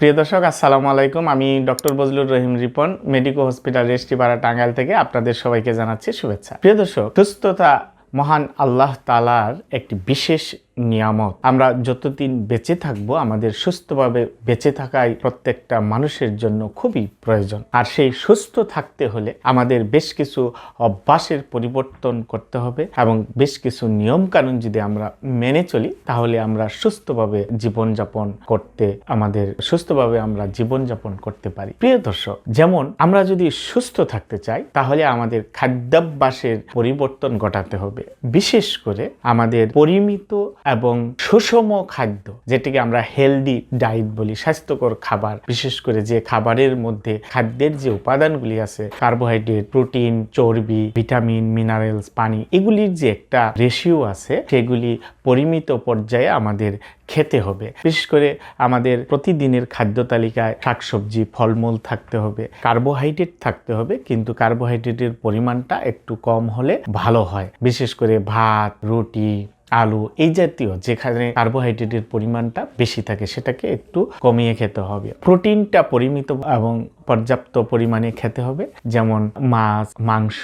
প্রিয় দর্শক, আসসালামু আলাইকুম। আমি doctor Bazlur Rahim Ripon, medico hospital Restipara Tangail থেকে আপনাদের সবাইকে জানাচ্ছি শুভেচ্ছা। প্রিয় দর্শক, সুস্থতা মহান আল্লাহ তালার একটি বিশেষ নিয়ামত। আমরা যতদিন বেঁচে থাকব, আমাদের সুস্থভাবে বেঁচে থাকাই প্রত্যেকটা মানুষের জন্য খুবই প্রয়োজন। আর সেই সুস্থ থাকতে হলে আমাদের বেশ কিছু অভ্যাসের পরিবর্তন করতে হবে এবং বেশ কিছু নিয়ম কানুন যদি আমরা মেনে চলি, তাহলে আমরা সুস্থভাবে জীবনযাপন করতে, আমাদের সুস্থভাবে আমরা জীবনযাপন করতে পারি। প্রিয় দর্শক, যেমন আমরা যদি সুস্থ থাকতে চাই, তাহলে আমাদের খাদ্যাভ্যাসের পরিবর্তন ঘটাতে হবে। বিশেষ করে আমাদের পরিমিত এবং সুষম খাদ্য, যেটিকে আমরা হেলদি ডায়েট বলি, স্বাস্থ্যকর খাবার, বিশেষ করে যে খাবারের মধ্যে খাদ্যের যে উপাদানগুলি আছে কার্বোহাইড্রেট প্রোটিন চর্বি ভিটামিন মিনারেলস পানি, এগুলির যে একটা রেশিও আছে, সেগুলি পরিমিত পর্যায়ে আমাদের খেতে হবে। বিশেষ করে আমাদের প্রতিদিনের খাদ্য তালিকায় শাকসবজি, ফলমূল থাকতে হবে কার্বোহাইড্রেট থাকতে হবে, কিন্তু কার্বোহাইড্রেটের পরিমাণটা একটু কম হলে ভালো হয়। বিশেষ করে ভাত, রুটি আলু এই জাতীয় যেখানে কার্বোহাইড্রেটের পরিমাণটা বেশি থাকে, সেটাকে একটু কমিয়ে খেতে হবে। প্রোটিনটা পরিমিত এবং পর্যাপ্ত পরিমাণে খেতে হবে, যেমন মাছ, মাংস,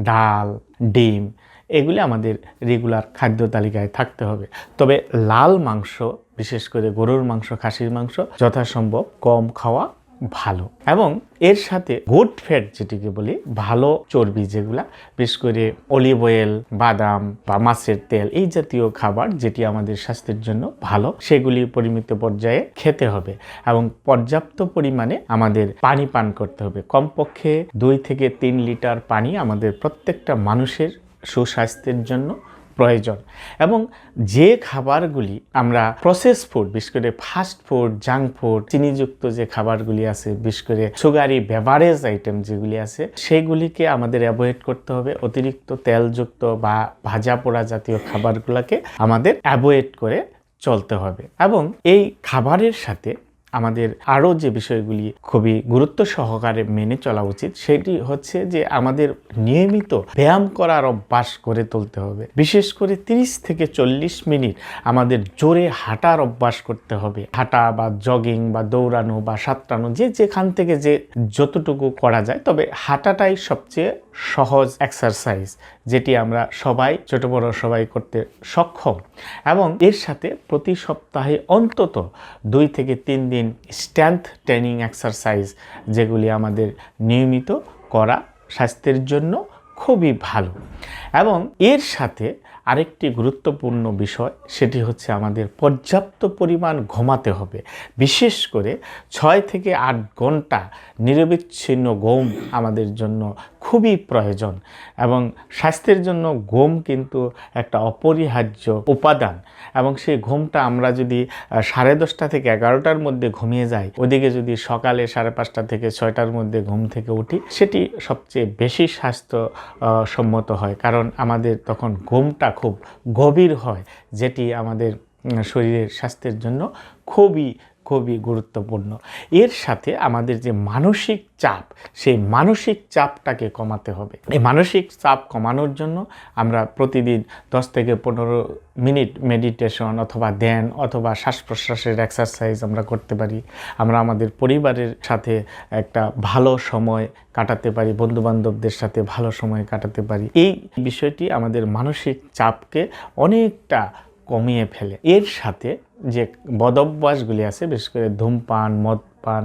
ডাল, ডিম, এগুলি আমাদের রেগুলার খাদ্য তালিকায় থাকতে হবে। তবে লাল মাংস, বিশেষ করে গরুর মাংস, খাসির মাংস যথাসম্ভব কম খাওয়া ভালো। এবং এর সাথে গুড ফ্যাট যেটিকে বলি, ভালো চর্বি যেগুলা, বিশেষ করে অলিভ অয়েল বাদাম বা মাছের তেল, এই জাতীয় খাবার যেটি আমাদের স্বাস্থ্যের জন্য ভালো, সেগুলি পরিমিত পর্যায়ে খেতে হবে এবং পর্যাপ্ত পরিমাণে আমাদের পানি পান করতে হবে। কমপক্ষে দুই থেকে তিন লিটার পানি আমাদের প্রত্যেকটা মানুষের সুস্বাস্থ্যের জন্য প্রয়োজন। এবং যে খাবারগুলি আমরা প্রসেস ফুড বিশেষ করে ফাস্ট ফুড জাঙ্ক ফুড চিনিযুক্ত যে খাবারগুলি আছে, বিশেষ করে সুগারি বেভারেজ আইটেম যেগুলি আছে, সেগুলিকে আমাদের অ্যাভয়েড করতে হবে। অতিরিক্ত তেলযুক্ত বা ভাজা পোড়া জাতীয় খাবারগুলোকে আমাদের অ্যাভয়েড করে চলতে হবে। এবং এই খাবারের সাথে আমাদের আরও যে বিষয়গুলি খুবই গুরুত্ব সহকারে মেনে চলা উচিত, সেটি হচ্ছে যে আমাদের নিয়মিত ব্যায়াম করার অভ্যাস করে তুলতে হবে। বিশেষ করে 30 থেকে চল্লিশ মিনিট আমাদের জোরে হাঁটার অভ্যাস করতে হবে। হাঁটা বা জগিং বা দৌড়ানো বা সাঁতরানো, যে যেখান থেকে যে যতটুকু করা যায়, তবে হাঁটাটাই সবচেয়ে সহজ এক্সারসাইজ যেটি আমরা সবাই, ছোট বড় সবাই করতে সক্ষম। এবং এর সাথে প্রতি সপ্তাহে অন্তত দুই থেকে তিন দিন স্ট্যান্থ ট্রেনিং এক্সারসাইজ যেগুলি আমাদের নিয়মিত করা স্বাস্থ্যের জন্য খুবই ভালো। এবং এর সাথে আরেকটি গুরুত্বপূর্ণ বিষয়, সেটি হচ্ছে আমাদের পর্যাপ্ত পরিমাণ ঘুমাতে হবে। বিশেষ করে ছয় থেকে আট ঘণ্টা নিরবিচ্ছিন্ন ঘুম আমাদের জন্য খুবই প্রয়োজন এবং স্বাস্থ্যের জন্য ঘুম কিন্তু একটা অপরিহার্য উপাদান এবং সেই ঘুমটা আমরা যদি সাড়ে দশটা থেকে এগারোটার মধ্যে ঘুমিয়ে যাই, ওদিকে যদি সকালে সাড়ে পাঁচটা থেকে ছয়টার মধ্যে ঘুম থেকে উঠি, সেটি সবচেয়ে বেশি স্বাস্থ্য সম্মত হয়। কারণ আমাদের তখন ঘুমটা খুব গভীর হয় যেটি আমাদের শরীরের স্বাস্থ্যের জন্য খুবই খুবই গুরুত্বপূর্ণ। এর সাথে আমাদের যে মানসিক চাপ, সেই মানসিক চাপটাকে কমাতে হবে। এই মানসিক চাপ কমানোর জন্য আমরা প্রতিদিন দশ থেকে পনেরো মিনিট মেডিটেশন অথবা ধ্যান অথবা শ্বাস প্রশ্বাসের এক্সারসাইজ আমরা করতে পারি। আমরা আমাদের পরিবারের সাথে একটা ভালো সময় কাটাতে পারি বন্ধু বান্ধবদের সাথে ভালো সময় কাটাতে পারি। এই বিষয়টি আমাদের মানসিক চাপকে অনেকটা কমিয়ে ফেলে। এর সাথে যে বদভ্যাসগুলি আছে বিশেষ করে ধূমপান মদপান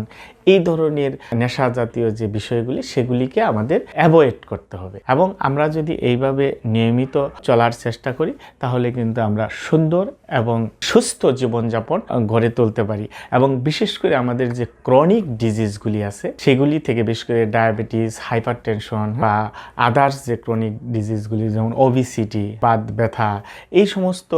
এই ধরনের নেশা জাতীয় যে বিষয়গুলি, সেগুলিকে আমাদের অ্যাভয়েড করতে হবে। এবং আমরা যদি এইভাবে নিয়মিত চলার চেষ্টা করি, তাহলে কিন্তু আমরা সুন্দর এবং সুস্থ জীবনযাপন গড়ে তুলতে পারি। এবং বিশেষ করে আমাদের যে ক্রনিক ডিজিজগুলি আছে, সেগুলি থেকে বিশেষ করে ডায়াবেটিস হাইপার টেনশন বা আদার্স যে ক্রনিক ডিজিজগুলি যেমন ওবিসিটি বাত ব্যথা, এই সমস্ত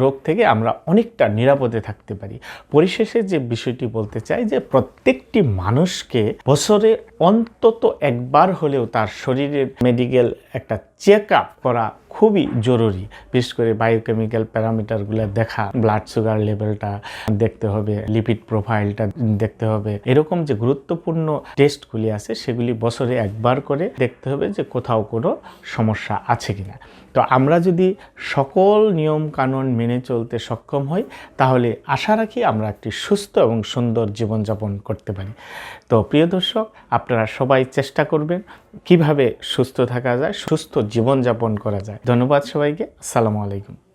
রোগ থেকে আমরা অনেকটা নিরাপদে থাকতে পারি। পরিশেষে যে বিষয়টি বলতে চাই, যে প্রত্যেকটি মানুষকে বছরে অন্তত একবার হলেও তার শরীরের মেডিকেল একটা চেক আপ করা খুবই জরুরি। বিশেষ করে বায়োকেমিক্যাল প্যারামিটারগুলো দেখা ব্লাড সুগার লেভেলটা দেখতে হবে লিপিড প্রোফাইলটা দেখতে হবে। এরকম যে গুরুত্বপূর্ণ টেস্টগুলি আছে, সেগুলি বছরে একবার করে দেখতে হবে যে কোথাও কোনো সমস্যা আছে কিনা। তো আমরা যদি সকল নিয়ম কানুন মেনে চলতে সক্ষম হই, তাহলে আশা রাখি আমরা একটি সুস্থ এবং সুন্দর জীবনযাপন করতে পারি। তো প্রিয় দর্শক, আপনারা সবাই চেষ্টা করবেন কীভাবে সুস্থ থাকা যায়, সুস্থ জীবনযাপন করা যায়। ধন্যবাদ সবাইকে। আসসালামু আলাইকুম।